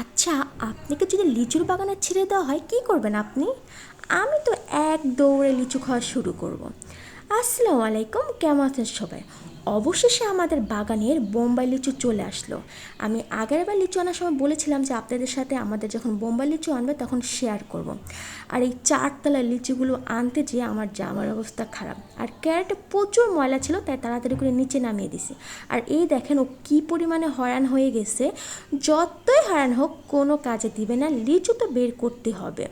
আচ্ছা আপনাকে যদি লিচুর বাগানে ছেড়ে দেওয়া হয়, কি করবেন আপনি আমি তো এক দৌড়ে লিচু খাওয়া শুরু করব। আসসালামু আলাইকুম, কেমন আছেন সবাই অবশেষে আমাদের বাগানের বোম্বাই লিচু চলে আসলো আমি আগেরবার লিচু আনার সময় বলেছিলাম যে, আপনাদের সাথে আমাদের যখন বোম্বাই লিচু আনবে, তখন শেয়ার করব। আর এই চারতলা লিচুগুলো আনতে যেয়ে আমার জামার অবস্থা খারাপ। আর ক্যারেটে প্রচুর ময়লা ছিল, তাই তাড়াতাড়ি করে নিচে নামিয়ে দিছি। আর এই দেখেন ও কী পরিমাণে হয়রান হয়ে গেছে। যতই হয়রান হোক, কোনো কাজে দিবে না। লিচু তো বের করতে হবে।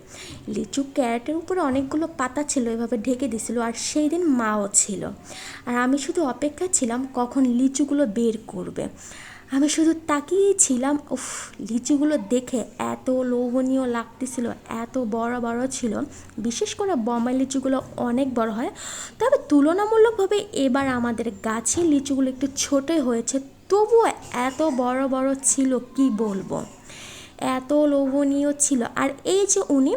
লিচু ক্যারেটের উপরে অনেকগুলো পাতা ছিল, এভাবে ঢেকে দিছিল, আর সেই দিন মাও ছিল। আর আমি শুধু অপেক্ষা ছিলাম কখন লিচুগুলো বের করবে। আমি শুধু তাকিয়েই ছিলাম, উফ, লিচুগুলো দেখে এত লোভনীয় লাগতেছিল, এত বড় বড় ছিল। বিশেষ করে বম্বাই লিচুগুলো অনেক বড় হয়। তবে তুলনামূলকভাবে এবার আমাদের গাছে লিচুগুলো একটু ছোটই হয়েছে। তবুও এত বড় বড় ছিল, কি বলব? এত লোভনীয় ছিল। আর এই যে উনি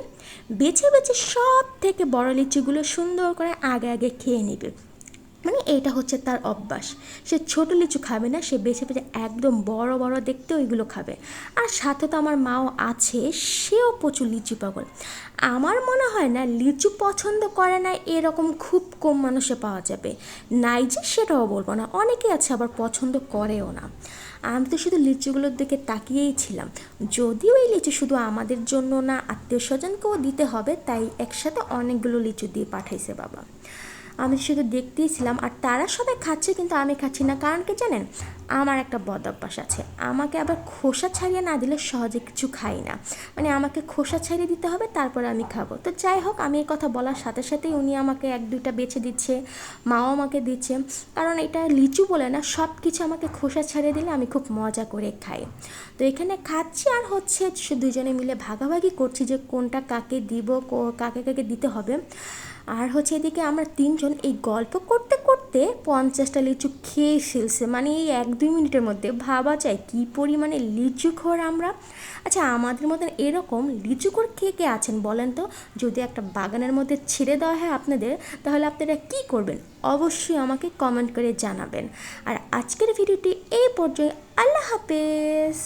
বেছে বেছে সব থেকে বড় লিচুগুলো সুন্দর করে আগে আগে খেয়ে নেবে। মানে এইটা হচ্ছে তার অভ্যাস। সে ছোট লিচু খাবে না, সে বেছে বেছে একদম বড় বড় দেখতে ওইগুলো খাবে। আর সাথে তো আমার মাও আছে, সেও প্রচুর লিচু পাগল। আমার মনে হয় না লিচু পছন্দ করে না এরকম খুব কম মানুষে পাওয়া যাবে। নাই যে সেটাও বলব না, অনেকে আছে আবার পছন্দ করেও না। আমি তো শুধু লিচুগুলোর দিকে তাকিয়েই ছিলাম। যদিও এই লিচু শুধু আমাদের জন্য না আত্মীয় স্বজনকেও দিতে হবে, তাই একসাথে অনেকগুলো লিচু দিয়ে পাঠাইছে বাবা। আমি শুধু দেখতেই ছিলাম আর তারা সবাই খাচ্ছে কিন্তু আমি খাচ্ছি না। কারণ কি জানেন? আমার একটা বদ অভ্যাস আছে। আমাকে আবার খোসা ছাড়িয়ে না দিলে সহজে কিছু খাই না। মানে আমাকে খোসা ছাড়িয়ে দিতে হবে, তারপরে আমি খাব। তো যাই হোক, আমি এই কথা বলার সাথে সাথেই উনি আমাকে এক দুইটা বেছে দিচ্ছে, মাও আমাকে দিচ্ছে। কারণ এটা লিচু বলে না সব কিছু আমাকে খোসা ছাড়িয়ে দিলে আমি খুব মজা করে খাই। তো এখানে খাচ্ছি আর হচ্ছে দুজনে মিলে ভাগাভাগি করছি যে কোনটা কাকে দিব কাকে কাকে দিতে হবে। আর হচ্ছে এদিকে আমরা তিনজন এই গল্প করতে করতে পঞ্চাশটা লিচু খেয়ে ফেলছে। মানে এই এক দুই মিনিটের মধ্যে ভাবা যায় কী পরিমাণে লিচু খোর আমরা। আচ্ছা আমাদের মতন এরকম লিচু খোর কে কে আছেন বলেন তো? যদি একটা বাগানের মধ্যে ছেড়ে দেওয়া হয় আপনাদের, তাহলে আপনারা কি করবেন? অবশ্যই আমাকে কমেন্ট করে জানাবেন। আর আজকের ভিডিওটি এই পর্যায়ে আল্লাহ হাফেজ।